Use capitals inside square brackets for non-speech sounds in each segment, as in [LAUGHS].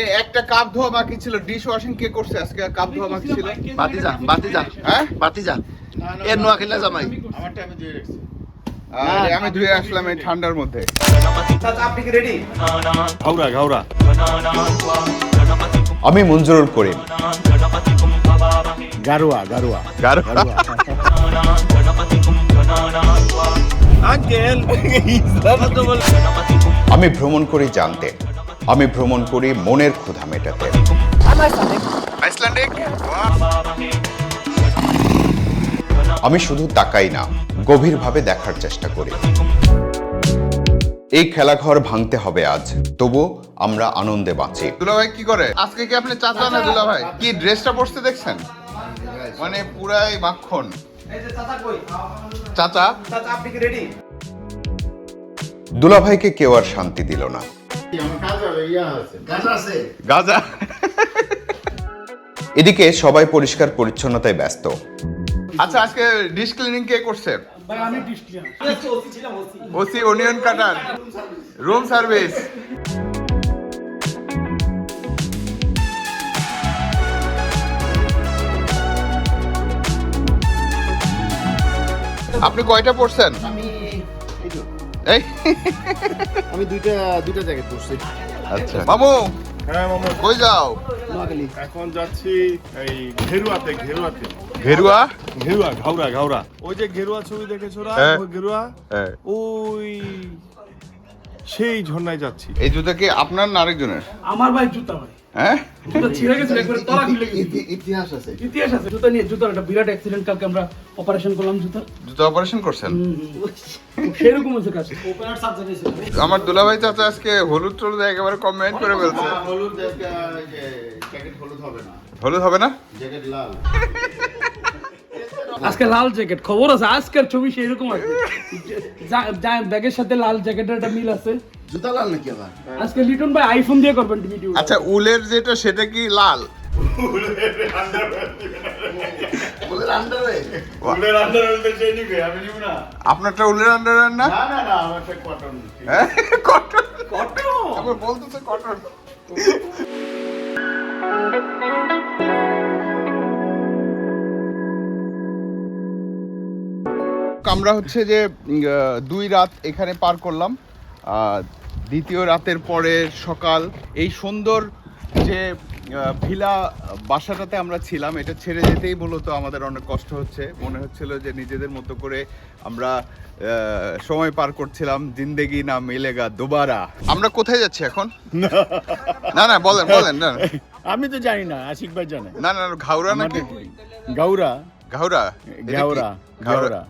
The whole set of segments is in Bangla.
এই একটা কাপ ধোয়া বাকি ছিল ডিশ ওয়াশিং কে করছে আজকে? কাপ ধোয়া বাকি ছিল। বাতিজা বাতিজা হ্যাঁ? বাতিজা। এর নোয়া খেলে জামাই। আমারটা আমি ধুয়ে রাখছি। আমি ধুয়ে আসলাম এই ঠান্ডার মধ্যে। আপনি কি রেডি ঘাউরা ঘাউরা। আমি মঞ্জুরুল করিম। গারুয়া গারুয়া। গারো আমি ভ্রমণ করি জানতে। আমি ভ্রমণ করি মনের ক্ষুধা মেটাতে। আমি শুধু তাকাই না গভীরভাবে দেখার চেষ্টা করি। এই খেলাঘর ভাঙতে হবে আজ তবু আমরা আনন্দে বাঁচি। দুলা ভাই কি করে? আজকে কি আপনি চাচা না দুলা ভাই কি ড্রেসটা পরতে দেখছেন? মানে পুরাই মাখন। চাচা? আপনি কি রেডি দুলাভাইকে কেউ আর শান্তি দিল না। গাজা এদিকে সবাই পরিষ্কার পরিচ্ছন্নতায় ব্যস্ত। আচ্ছা আজকে ডিশ ক্লিনিং কে করছে? OC onion cutter room service আপনি কয়টা পড়ছেন? আমি এই। আমি দুইটা দুইটা জ্যাকেট পরছি। আচ্ছা। মামু হ্যাঁ মামা। কই যাও? এখন যাচ্ছি এই ঘেরুয়াতে ঘেরুয়াতে। ঘেরুয়া? ঘেরুয়া ঘাউরা ঘাউরা ওই যে ঘেরুয়া ছবি দেখেছ না? হ্যাঁ। ওই ঘেরুয়া? হ্যাঁ। ওই সেই ঝর্ণায় যাচ্ছি। এই জুতা কি আপনার না আরেকজনের? আমার ভাই জুতা ভাই। হ্যাঁ? ইতিহাস আছে। ইতিহাস আছে। জুতা নিয়ে জুতার একটা বিরাট অ্যাক্সিডেন্ট কালকে আমরা অপারেশন করলাম জুতা। জুতা অপারেশন করছেন? সেরকম কাজ। আমার দুলাভাই চাচা আজকে হলুদ টলুদ একেবারে কমেন্ট করে ফেলছে। হলুদ জ্যাকেট হলুদ হবে না। হলুদ হবে না? জ্যাকেট লাল। [LAUGHS] আজকে লাল জ্যাকেট খবর আছে আজকের ছবি সেরকম আছে। ব্যাগের সাথে লাল জ্যাকেটের একটা মিল আছে। জুতা লাল নাকি আবার? আজকে লিটন ভাই আইফোন দিয়ে করবেন ভিডিও আচ্ছা উলের যেটা সেটা কি লাল? আপনারটা উলের আন্ডারওয়্যার না? না না না কটন কটন কটন বলতেছে কটন [LAUGHS] [LAUGHS] আমরা হচ্ছে যে দুই রাত এখানে পার করলাম। দ্বিতীয় রাতের পরে সকাল এই সুন্দর যে ভিলা বাসাটাতে আমরা ছিলাম এটা ছেড়ে যেতেই মূলত আমাদের অনেক কষ্ট হচ্ছে। মনে হচ্ছিল যে নিজেদের মতো করে আমরা সময় পার করছিলাম। জিন্দেগি না মিলেগা দুবারা। আমরা কোথায় যাচ্ছি এখন? [LAUGHS] না না বলেন বলেন না। আমি তো জানি না আশিক ভাই জানে। না না ঘাউরা নাকি? গাউরা ঘাউরা? কি? গাউরা, ঘাউরা।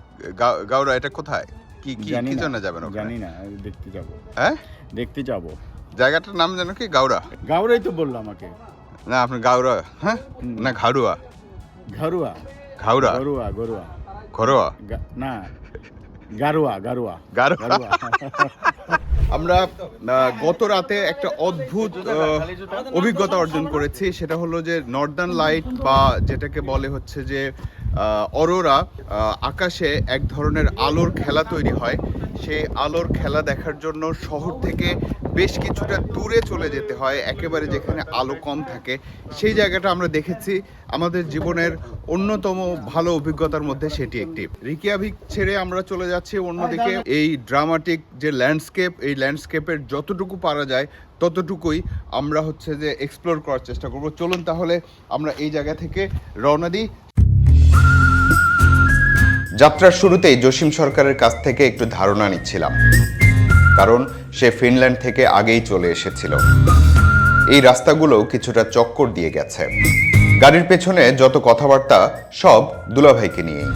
গাউরা। এটা কোথায়? কি কি কি জন্য যাবেন ওখানে? জানি না দেখতে যাব। হ্যাঁ? দেখতে যাব। জায়গাটার নাম জানো কি? গাউরা গাউরাই তো বলল আমাকে। না আপনি গাউরা হ্যাঁ? না ঘাড়ুয়া ঘরুয়া। ঘাউরা গরুয়া গরুয়া ঘরোয়া? না গারুয়া গারুয়া। গারুয়া? আমরা গত রাতে একটা অদ্ভুত অভিজ্ঞতা অর্জন করেছি। সেটা হলো যে নর্দার্ন লাইট বা যেটাকে বলে হচ্ছে যে অরোরা আকাশে এক ধরনের আলোর খেলা তৈরি হয়। সেই আলোর খেলা দেখার জন্য শহর থেকে বেশ কিছুটা দূরে চলে যেতে হয়, একেবারে যেখানে আলো কম থাকে। সেই জায়গাটা আমরা দেখেছি আমাদের জীবনের অন্যতম ভালো অভিজ্ঞতার মধ্যে সেটি একটি। রিকিয়াভিক ছেড়ে আমরা চলে যাচ্ছি অন্যদিকে। এই ড্রামাটিক যে ল্যান্ডস্কেপ, এই ল্যান্ডস্কেপের যতটুকু পারা যায়, ততটুকুই আমরা হচ্ছে যে এক্সপ্লোর করার চেষ্টা করব। চলুন তাহলে আমরা এই জায়গা থেকে রওনা দিই। যাত্রার শুরুতেই জসিম সরকারের কাছ থেকে একটু ধারণা নিচ্ছিলাম। কারণ সে ফিনল্যান্ড থেকে আগেই চলে এসেছিল। এই রাস্তাগুলো কিছুটা চক্কর দিয়ে গেছে। গাড়ির পেছনে যত কথাবার্তা সব দুলাভাইকে নিয়েই।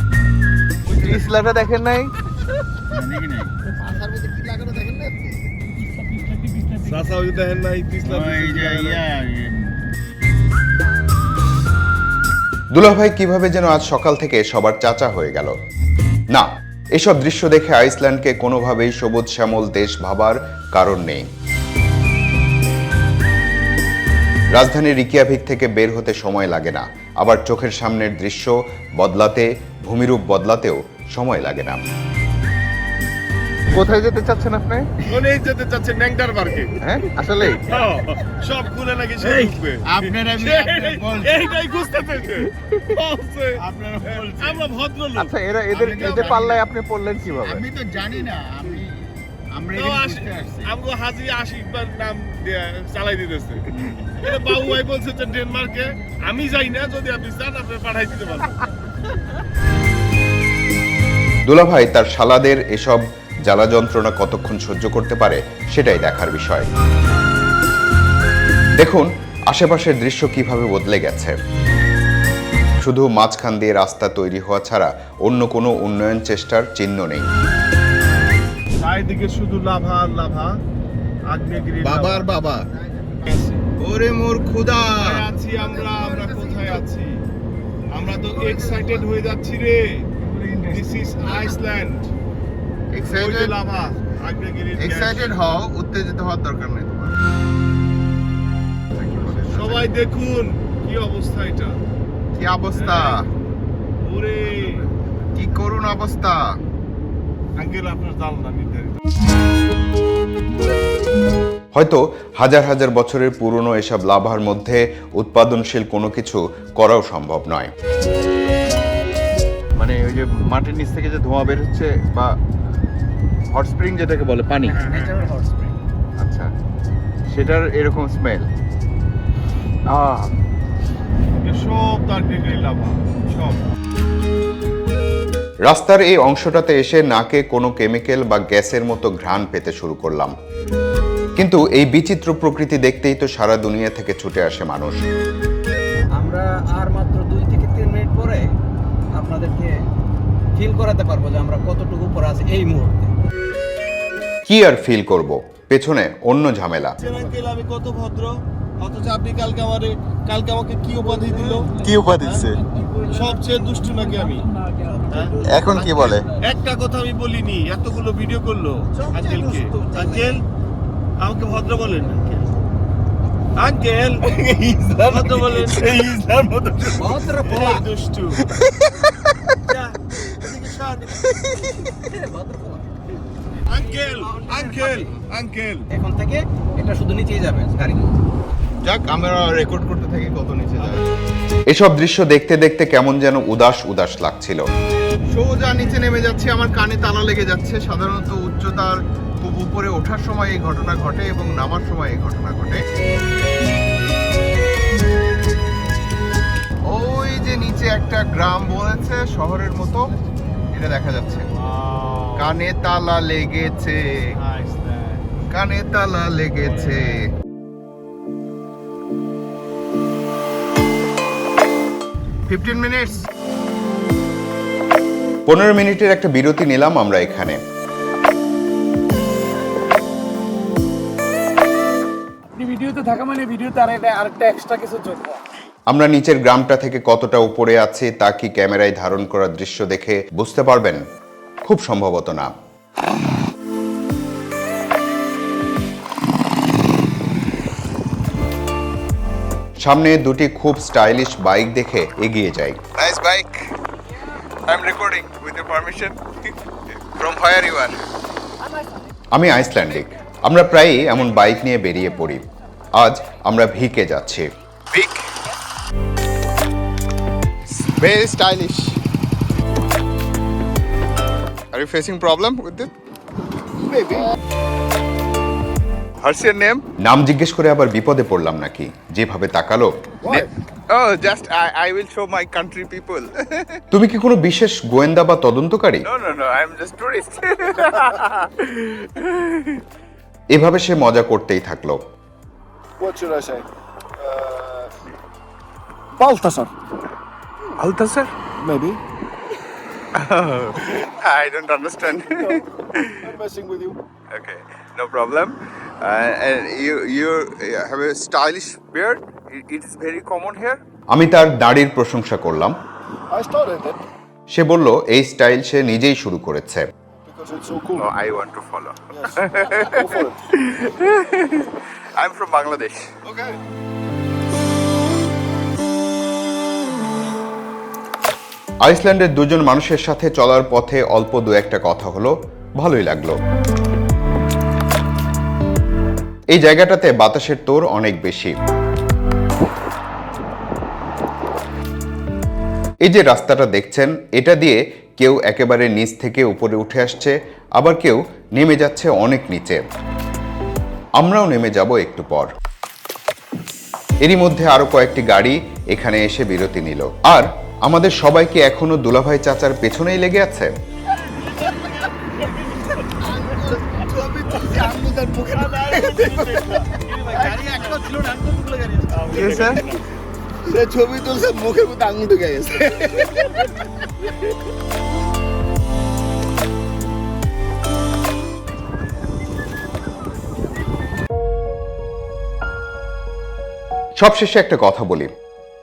ইসলাটা দেখেন নাই? দেখেন না দুলাভাই কীভাবে যেন আজ সকাল থেকে সবার চাচা হয়ে গেল? না, এসব দৃশ্য দেখে আইসল্যান্ডকে কোনোভাবেই সবুজ শ্যামল দেশ ভাবার কারণ নেই। রাজধানী রিকিয়াভিক থেকে বের হতে সময় লাগে না। আবার চোখের সামনের দৃশ্য বদলাতে, ভূমিরূপ বদলাতেও সময় লাগে না। কোথায় যেতে চাচ্ছেন আপনি? কোনে যেতে চাচ্ছে ন্যাংটার পার্কে। হ্যাঁ আসলে? সব খুলে নাকি সে ঢুকবে আপনারা এইটাই খুঁজতে পেরেছে। বলছে, আমরা ভদ্রলোক। আচ্ছা এরা এদের এদের পাল্লায় আপনি পড়লেন কীভাবে? আমি তো জানি না আমি আমরা তো এখানে আশি- ঘুরতে আসছি। আমগো হাজি আশিক নাম চালাই দিতেছে। এটা বাবু ভাই বলছে যে ডেনমার্কে আমি যাই না যদি আপনি চান আপনি পাঠাই দিতে পারবেন। দুলাভাই তার শালাদের এসব জ্বালা যন্ত্রণা কতক্ষণ সহ্য করতে পারে সেটাই দেখার বিষয়। দেখুন আশেপাশের দৃশ্য কীভাবে বদলে গেছে। শুধু মাঝখান দিয়ে রাস্তা তৈরি হওয়া ছাড়া অন্য কোনো উন্নয়ন চেষ্টার চিহ্ন নেই। চারিদিকে শুধু লাভা আর লাভা। আগ্নেয়গিরি বাবার বাবা। ওরে মোর খুদা আছি আমরা? আমরা কোথায় আছি? আমরা তো এক্সাইটেড হয়ে যাচ্ছি রে। This is Iceland excited lava excited হও উত্তেজিত হওয়ার দরকার নেই তোমার। সবাই দেখুন কি অবস্থা এটা। কি অবস্থা? ওরে। কি করুণ অবস্থা? আঙ্কেল আপনার না নির্ধারিত। হয়তো হাজার হাজার বছরের পুরনো এসব লাভার মধ্যে উৎপাদনশীল কোনো কিছু করাও সম্ভব নয়। মানে ওই যে মাটির নিচ থেকে যে ধোঁয়া বের হচ্ছে বা হট স্প্রিং যেটাকে বলে পানি। আচ্ছা সেটার এরকম স্মেল আহ সব তার লাভা সব। রাস্তার এই অংশটাতে এসে নাকে কোনো কেমিক্যাল বা গ্যাসের মতো ঘ্রাণ পেতে শুরু করলাম। কিন্তু এই বিচিত্র প্রকৃতি দেখতেই তো সারা দুনিয়া থেকে ছুটে আসে মানুষ। আমরা আর মাত্র দুই থেকে তিন মিনিট পরে আপনাদেরকে ফিল করাতে পারব যে আমরা কতটুকু উপরে আছি এই মুহূর্তে। কি আর ফিল করব? পেছনে অন্য ঝামেলা। আমি কত ভদ্র অথচ আপনি কালকে আমারে কালকে আমাকে কি উপাধি দিল? কি উপাধি দিচ্ছে সবচেয়ে দুষ্টু নাকি আমি? হ্যাঁ? এখন কি বলে? একটা কথা আমি বলিনি এতগুলো ভিডিও করল আঙ্কেলকে। আঙ্কেল আমাকে ভদ্র বলেন আঙ্কেল। ভদ্র বলেন। ইসলাম ভদ্র। পোলা। দুষ্টু। সর। Uncle uncle uncle. এখন থেকে এটা শুধু নিচেই যাবে গাড়ি যাক আমরা রেকর্ড করতে থাকি কত নিচে যায়। এসব দৃশ্য দেখতে দেখতে কেমন যেন উদাস উদাস লাগছিল। সোজা নিচে নেমে যাচ্ছে আমার কানে তালা লেগে যাচ্ছে। সাধারণত উচ্চতার খুব উপরে ওঠার সময় এই ঘটনা ঘটে এবং নামার সময় এই ঘটনা ঘটে। ওই যে নিচে একটা গ্রাম বলেছে শহরের মতো। এটা দেখা যাচ্ছে। কানে তালা লেগেছে। কানে তালা লেগেছে। ফিফটিন মিনিটস পনেরো মিনিটের একটা বিরতি নিলাম আমরা এখানে। ভিডিওতে থাকা মানে ভিডিওতে আর একটা আরেকটা এক্সট্রা কিছু যোগ আমরা নিচের গ্রামটা থেকে কতটা উপরে আছি তা কি ক্যামেরায় ধারণ করার দৃশ্য দেখে বুঝতে পারবেন? খুব সম্ভবত না। সামনে দুটি খুব স্টাইলিশ বাইক দেখে এগিয়ে যাই। Nice bike I am recording with your permission from where you are আমি আইসল্যান্ডিক। আমরা প্রায়ই এমন বাইক নিয়ে বেরিয়ে পড়ি। আজ আমরা ভিকে যাচ্ছি। Vik very stylish are you facing problem with it maybe what's your name নাম জিজ্ঞেস করে আবার বিপদে পড়লাম নাকি যেভাবে তাকালো Oh, just I, I will show my country people. [LAUGHS] তুমি কি কোনো বিশেষ গোয়েন্দা বা তদন্তকারী No, no, no. I'm just tourist. [LAUGHS] এভাবে সে মজা করতেই থাকল What should I say? Baltasar. Altasar? Maybe. I don't understand. no, I'm messing with you. okay, no problem. Uh, and you you have a stylish beard. It, it is very common here. আমি তার দাড়ির প্রশংসা করলাম I started it সে বলল এই স্টাইল সে নিজেই শুরু করেছে because it's so cool. Oh, I want to follow. Go for it. I'm from Bangladesh. Okay. আইসল্যান্ডের দুজন মানুষের সাথে চলার পথে অল্প দু একটা কথা হলো, ভালোই লাগল। এই জায়গাটাতে বাতাসের তোর অনেক বেশি। এই যে রাস্তাটা দেখছেন, এটা দিয়ে কেউ একেবারে নিচ থেকে উপরে উঠে আসছে, আবার কেউ নেমে যাচ্ছে অনেক নিচে। আমরাও নেমে যাব একটু পর। এরই মধ্যে আরও কয়েকটি গাড়ি এখানে এসে বিরতি নিল। আর আমাদের সবাইকে এখনও দুলাভাই চাচার পেছনেই লেগে আছে? ছবি তুলছে মুখের মধ্যে আঙুল ঢুকে গেছে। সবশেষে একটা কথা বলি।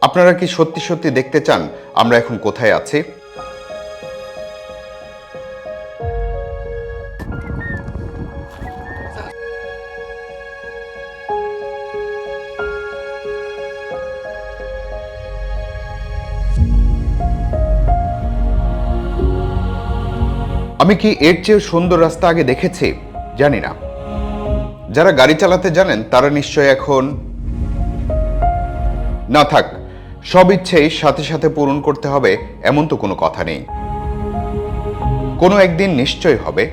আপনারা কি সত্যি সত্যি দেখতে চান আমরা এখন কোথায় আছি? আমি কি এর চেয়ে সুন্দর রাস্তা আগে দেখেছি? জানি না। যারা গাড়ি চালাতে জানেন তারা নিশ্চয় এখন না থাক। সব ইচ্ছেই সাথে সাথে পূরণ করতে হবে, এমন তো কোনো কথা নেই। কোনো একদিন নিশ্চয় হবে।